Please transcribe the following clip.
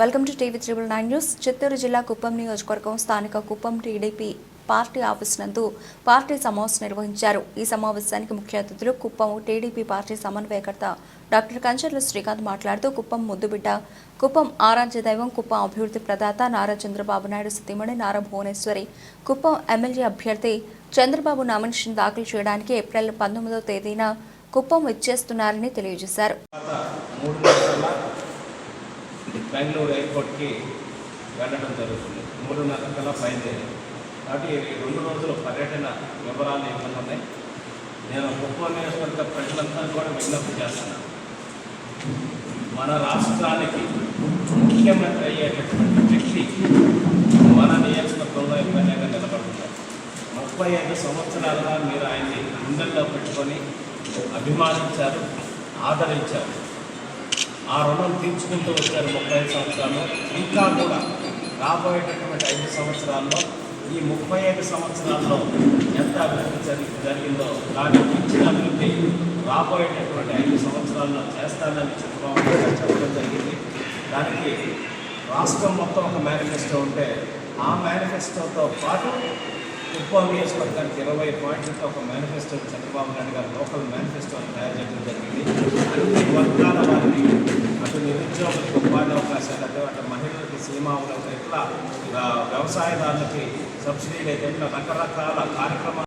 Welcome to TV triple nine news. Chittoor జిల్లా కుప్పం నియోజకవర్గం స్థానిక కుప్పం టీడీపీ పార్టీ ఆఫీస్ నందు పార్టీ సమావేశం నిర్వహించారు. ఈ సమావేశానికి ముఖ్య అతిథులు కుప్పం టీడీపీ పార్టీ సమన్వయకర్త డాక్టర్ కంచర్ల శ్రీకాంత్ మాట్లాడుతూ కుప్పం ముద్దుబిడ్డ కుప్పం ఆరాధ్య దైవం కుప్పం అభివృద్ధి ప్రదాత నారా చంద్రబాబు నాయుడు సతీమణి నారా భువనేశ్వరి కుప్పం ఎమ్మెల్యే అభ్యర్థి చంద్రబాబు నామినేషన్ దాఖలు చేయడానికి ఏప్రిల్ పంతొమ్మిదవ తేదీన కుప్పం ఇచ్చేస్తున్నారని తెలియజేశారు. బెంగళూరు ఎయిర్పోర్ట్కి వెళ్ళడం జరుగుతుంది. మూడున్నర కల్లా బయలుదేరి. కాబట్టి ఈ రెండు రోజుల పర్యటన వివరాలు ఏమైనా ఉన్నాయి? నేను కుప్పం నియోజకవర్గ ప్రజలంతా కూడా విజ్ఞప్తి చేస్తున్నాను మన రాష్ట్రానికి ముఖ్యమంత్రి అయ్యేటటువంటి వ్యక్తి మన నియోజకవర్గంలో ఎమ్మెల్యేగా నిలబడుతున్నారు. ముప్పై ఐదు సంవత్సరాలుగా మీరు ఆయన్ని గుండెల్లో పెట్టుకొని అభిమానించారు ఆదరించారు. ఆ రుణం తీర్చుకుంటూ వచ్చారు ముప్పై ఐదు సంవత్సరాలు ఇంకా కూడా రాబోయేటటువంటి ఐదు సంవత్సరాల్లో ఈ ముప్పై ఐదు సంవత్సరాల్లో ఎంత అభివృద్ధి జరిగి జరిగిందో దాన్ని మించిన అభివృద్ధి రాబోయేటటువంటి ఐదు సంవత్సరాల్లో చేస్తానని చంద్రబాబు చెప్పడం జరిగింది. దానికి రాష్ట్రం మొత్తం ఒక మేనిఫెస్టో ఉంటే ఆ మేనిఫెస్టోతో పాటు కుప్పం నియోజకవర్గానికి ఇరవై పాయింట్లతో ఒక మేనిఫెస్టో చంద్రబాబు నాయుడు గారు లోకల్ మేనిఫెస్టో ఉద్యోగులకు ఉపాధి అవకాశాలు అటు అటు మహిళలకి సీమావులకు ఇట్లా వ్యవసాయదారులకి సబ్సిడీలు అయితే ఇట్లా రకరకాల కార్యక్రమాలు